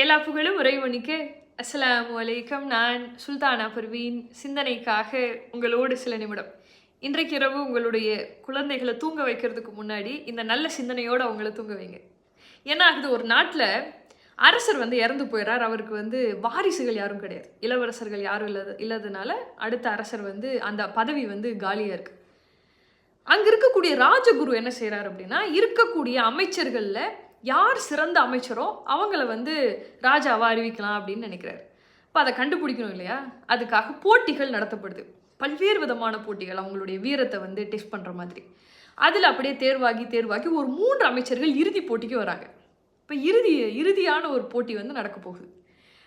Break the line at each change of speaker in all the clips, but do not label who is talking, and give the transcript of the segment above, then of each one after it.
எல்லா புகழும் இறைவனுக்கு. அஸ்ஸலாமு வலைக்கம் நான் சுல்தானா பர்வீன். சிந்தனைக்காக உங்களோடு சில நிமிடம். இன்றைக்கு இரவு உங்களுடைய குழந்தைகளை தூங்க வைக்கிறதுக்கு முன்னாடி இந்த நல்ல சிந்தனையோடு அவங்கள தூங்க வைங்க. என்ன ஆகுது ஒரு நாட்டில் அரசர் வந்து இறந்து போயிடுறார் அவருக்கு வந்து வாரிசுகள் யாரும் கிடையாது. இளவரசர்கள் யாரும் இல்லாத இல்லாதனால அடுத்த அரசர் வந்து அந்த பதவி வந்து காலியாக இருக்குது அங்கே இருக்கக்கூடிய ராஜகுரு என்ன செய்கிறார் அப்படின்னா இருக்கக்கூடிய அமைச்சர்களில் யார் சிறந்த அமைச்சரோ அவங்கள வந்து ராஜாவாக அறிவிக்கலாம் அப்படின்னு நினைக்கிறாரு. இப்போ அதை கண்டுபிடிக்கணும் இல்லையா? அதுக்காக போட்டிகள் நடத்தப்படுது. பல்வேறு விதமான போட்டிகள் அவங்களுடைய வீரத்தை வந்து டெஸ்ட் பண்ணுற மாதிரி. அதில் அப்படியே தேர்வாகி தேர்வாகி ஒரு மூன்று அமைச்சர்கள் இறுதி போட்டிக்கு வராங்க. இப்போ இறுதி இறுதியான ஒரு போட்டி வந்து நடக்க போகுது.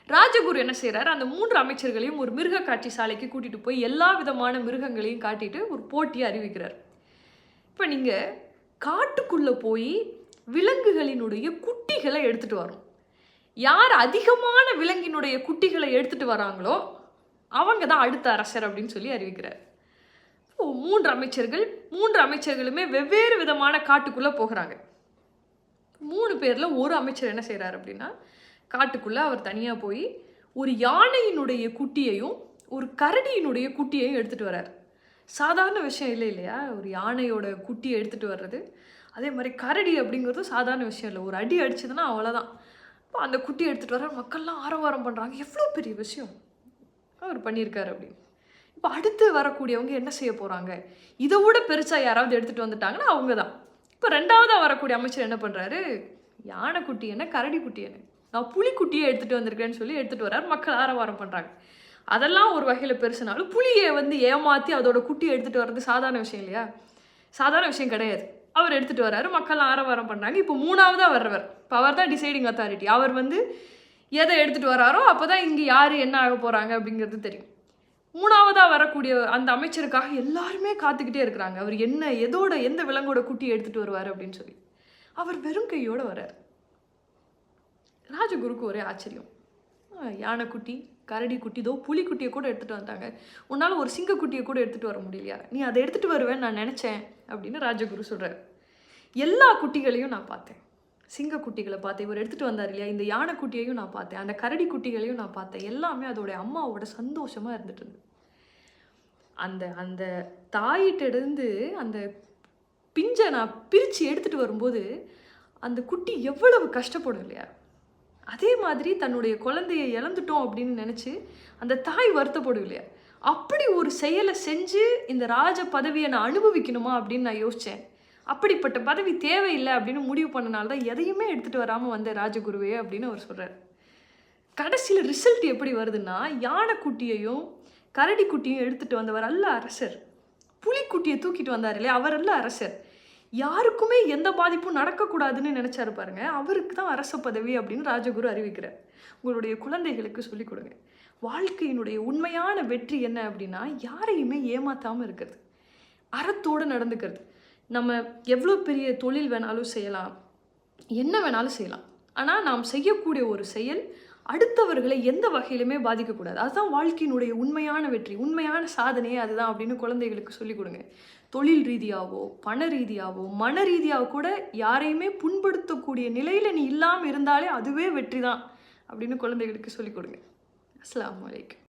ராஜகுரு என்ன செய்கிறாரு அந்த மூன்று அமைச்சர்களையும் ஒரு மிருக காட்சி சாலைக்கு கூட்டிட்டு போய் எல்லா விதமான மிருகங்களையும் காட்டிட்டு ஒரு போட்டியை அறிவிக்கிறார். இப்போ நீங்கள் காட்டுக்குள்ளே போய் விலங்குகளினுடைய குட்டிகளை எடுத்துட்டு வரோம். யார் அதிகமான விலங்கினுடைய குட்டிகளை எடுத்துட்டு வராங்களோ அவங்க தான் அடுத்த அரசர் அப்படின்னு சொல்லி அறிவிக்கிறார். மூன்று அமைச்சர்கள் மூன்று அமைச்சர்களுமே வெவ்வேறு விதமான காட்டுக்குள்ளே போகிறாங்க. மூணு பேரில் ஒரு அமைச்சர் என்ன செய்கிறார் அப்படின்னா காட்டுக்குள்ளே அவர் தனியாக போய் ஒரு யானையினுடைய குட்டியையும் ஒரு கரடியினுடைய குட்டியையும் எடுத்துகிட்டு வரார் சாதாரண விஷயம் இல்லை இல்லையா? ஒரு யானையோட குட்டியை எடுத்துகிட்டு வர்றது. அதே மாதிரி கரடி அப்படிங்கிறதும் சாதாரண விஷயம் இல்லை. ஒரு அடி அடிச்சதுன்னா அவ்வளோதான் இப்போ அந்த குட்டியை எடுத்துகிட்டு வர மக்கள்லாம் ஆரவாரம் பண்ணுறாங்க எவ்வளோ பெரிய விஷயம். அவர் பண்ணியிருக்காரு அப்படின்னு. இப்போ அடுத்து வரக்கூடியவங்க என்ன செய்ய போகிறாங்க இதை விட பெருசாக யாராவது எடுத்துகிட்டு வந்துட்டாங்கன்னா அவங்க தான் இப்போ ரெண்டாவதாக வரக்கூடிய அமைச்சர் என்ன பண்ணுறாரு யானை குட்டி என்ன கரடி குட்டி என்ன? நான் புலிக்குட்டியை எடுத்துகிட்டு வந்திருக்கேன்னு சொல்லி எடுத்துகிட்டு வர்றாரு. மக்கள் ஆரவாரம் பண்ணுறாங்க அதெல்லாம் ஒரு வகையில் பெருசுனாலும் புலியை வந்து ஏமாற்றி அதோட குட்டியை எடுத்துகிட்டு வர்றது சாதாரண விஷயம் இல்லையா? சாதாரண விஷயம் கிடையாது. அவர் எடுத்துகிட்டு வர்றாரு. மக்கள் ஆரவாரம் பண்ணாங்க. இப்போ மூணாவதாக வர்றவர். இப்போ அவர் தான் டிசைடிங் அத்தாரிட்டி அவர் வந்து எதை எடுத்துகிட்டு வராரோ அப்போ தான் இங்கே யார் என்ன ஆக போகிறாங்க அப்படிங்கிறது தெரியும். மூணாவதாக வரக்கூடிய அந்த அமைச்சருக்காக எல்லாருமே காத்துக்கிட்டே இருக்கிறாங்க. அவர் என்ன எதோட எந்த விலங்கோட குட்டியை எடுத்துகிட்டு வருவார் அப்படின்னு சொல்லி. அவர் வெறும் கையோடு வர்றார். ராஜகுருக்கு ஒரே ஆச்சரியம். யானைக்குட்டி கரடி குட்டி இதோ புலிக்குட்டியை கூட எடுத்துகிட்டு வந்தாங்க. உன்னால் ஒரு சிங்கக்குட்டியை கூட எடுத்துகிட்டு வர முடியலையா? நீ அதை எடுத்துகிட்டு வருவேன்னு நான் நினச்சேன் அப்படின்னு ராஜகுரு சொல்கிறார் எல்லா குட்டிகளையும் நான் பார்த்தேன். சிங்க குட்டிகளை பார்த்தேன். இவர் எடுத்துகிட்டு வந்தார் இல்லையா? இந்த யானை குட்டியையும் நான் பார்த்தேன். அந்த கரடி குட்டிகளையும் நான் பார்த்தேன். எல்லாமே அதோடைய அம்மாவோட சந்தோஷமாக இருந்துட்டு இருந்தது. அந்த அந்த தாயிட்டிருந்து அந்த பிஞ்சை நான் பிரித்து எடுத்துகிட்டு வரும்போது அந்த குட்டி எவ்வளவு கஷ்டப்படும் இல்லையா? அதே மாதிரி தன்னுடைய குழந்தையை இழந்துட்டோம் அப்படின்னு நினச்சி அந்த தாய் வருத்தப்படும் இல்லையா? அப்படி ஒரு செயலை செஞ்சு இந்த ராஜ பதவியை நான் அனுபவிக்கணுமா அப்படின்னு நான் யோசித்தேன் அப்படிப்பட்ட பதவி தேவையில்லை அப்படின்னு முடிவு பண்ணனால தான் எதையுமே எடுத்துகிட்டு வராமல் வந்த ராஜகுருவே அப்படின்னு அவர் சொல்கிறார் கடைசியில் ரிசல்ட் எப்படி வருதுன்னா யானைக்குட்டியையும் கரடி குட்டியும் வந்தவர் அல்ல அரசர். புலிக்குட்டியை தூக்கிட்டு வந்தார் இல்லையா? அவர் அல்ல அரசர். யாருக்குமே எந்த பாதிப்பும் நடக்கக்கூடாதுன்னு நினைச்சாரு பாருங்க. அவருக்கு தான் அரச பதவி அப்படின்னு ராஜகுரு அறிவிக்கிறார். உங்களுடைய குழந்தைகளுக்கு சொல்லிக் கொடுங்க. வாழ்க்கையினுடைய உண்மையான வெற்றி என்ன அப்படின்னா யாரையுமே ஏமாத்தாமல் இருக்கிறது. அறத்தோடு நடந்துக்கிறது. நம்ம எவ்வளோ பெரிய தொழில் வேணாலும் செய்யலாம். என்ன வேணாலும் செய்யலாம். ஆனால் நாம் செய்யக்கூடிய ஒரு செயல் அடுத்தவர்களை எந்த வகையிலுமே பாதிக்கக்கூடாது. அதுதான் வாழ்க்கையினுடைய உண்மையான வெற்றி. உண்மையான சாதனையே அதுதான் அப்படின்னு குழந்தைகளுக்கு சொல்லிக் கொடுங்க. தொழில் ரீதியாகவோ பண ரீதியாகவோ மன ரீதியாக கூட யாரையுமே புண்படுத்தக்கூடிய நிலையில் நீ இல்லாமல் இருந்தாலே அதுவே வெற்றி தான் அப்படின்னு குழந்தைகளுக்கு சொல்லிக் கொடுங்க. அஸ்லாம் வலைக்கம்